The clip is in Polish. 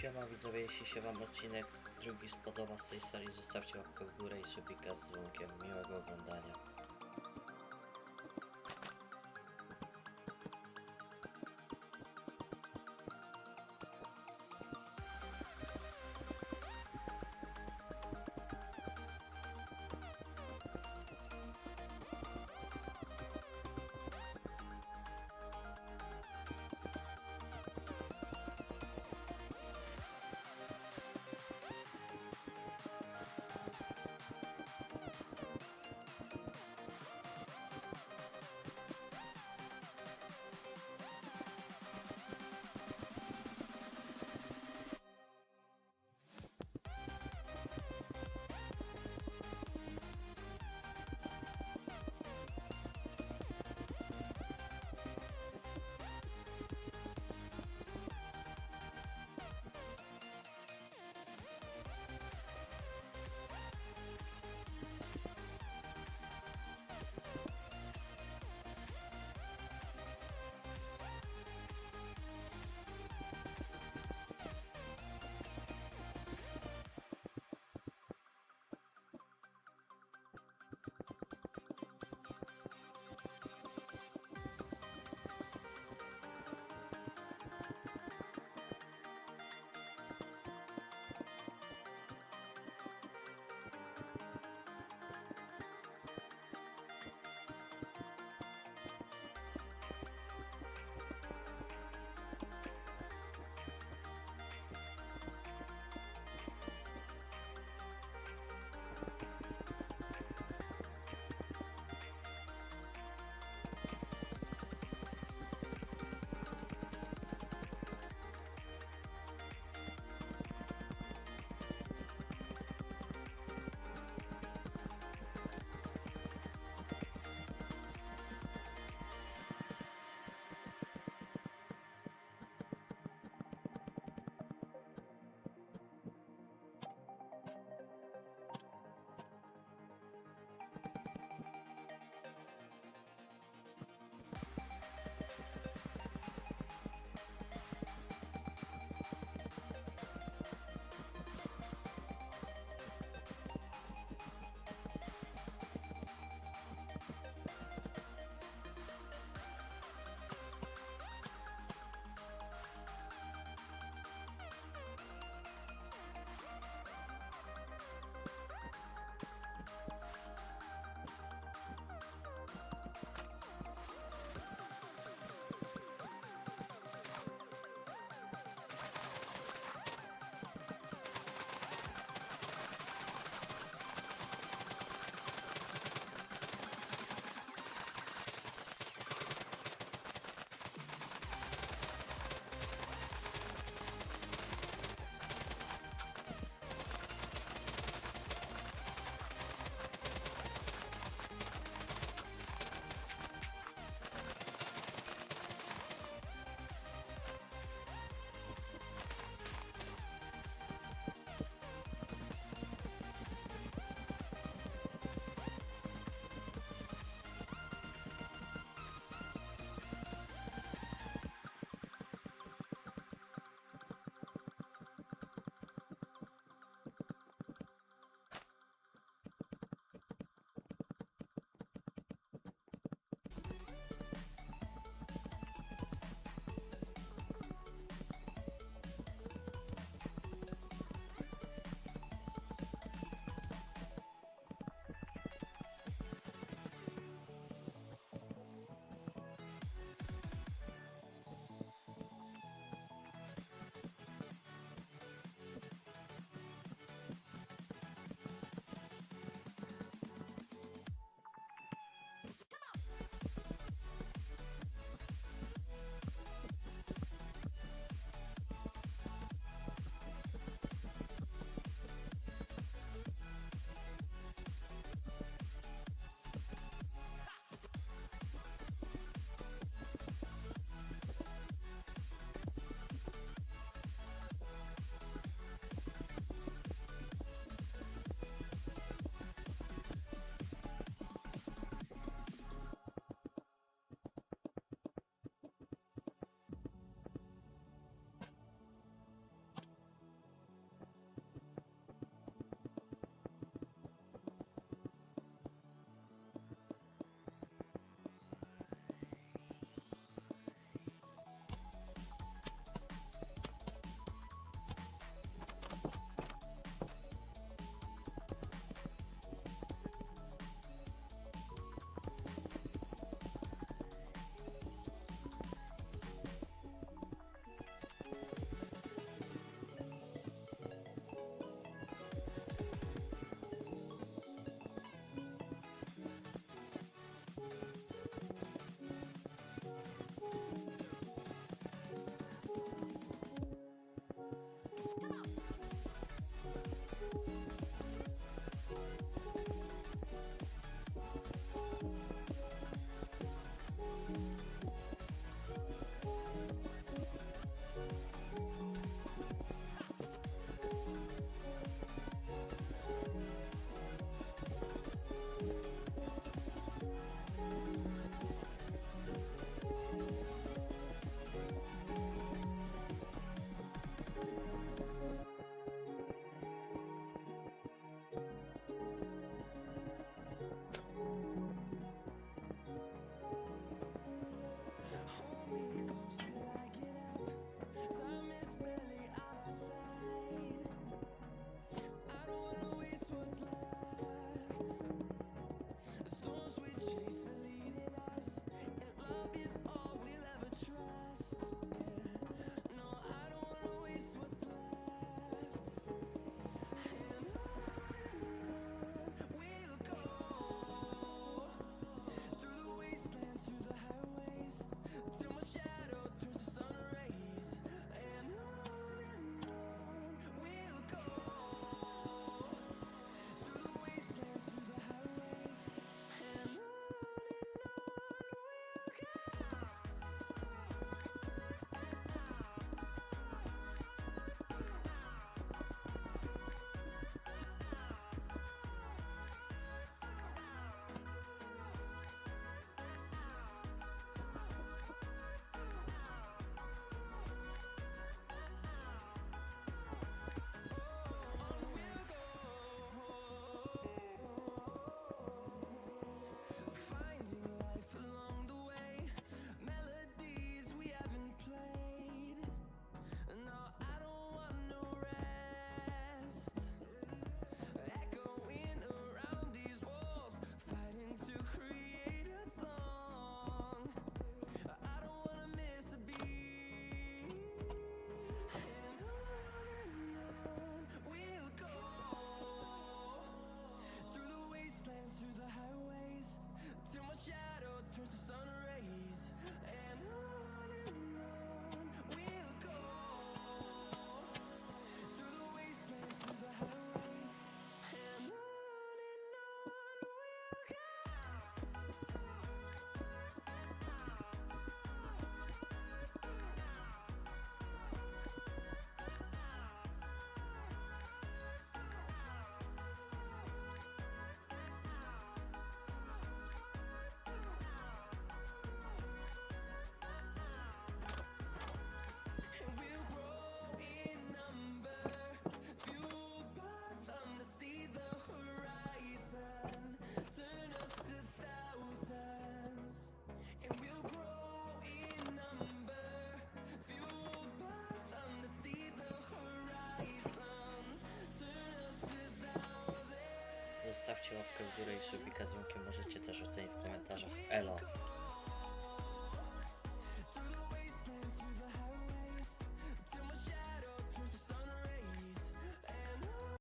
Siema widzowie, jeśli się wam odcinek drugi spodoba z tej serii, zostawcie łapkę w górę i subika z dzwonkiem. Miłego oglądania. Łapkę w górę i subika z możecie też ocenić w komentarzach. Elo!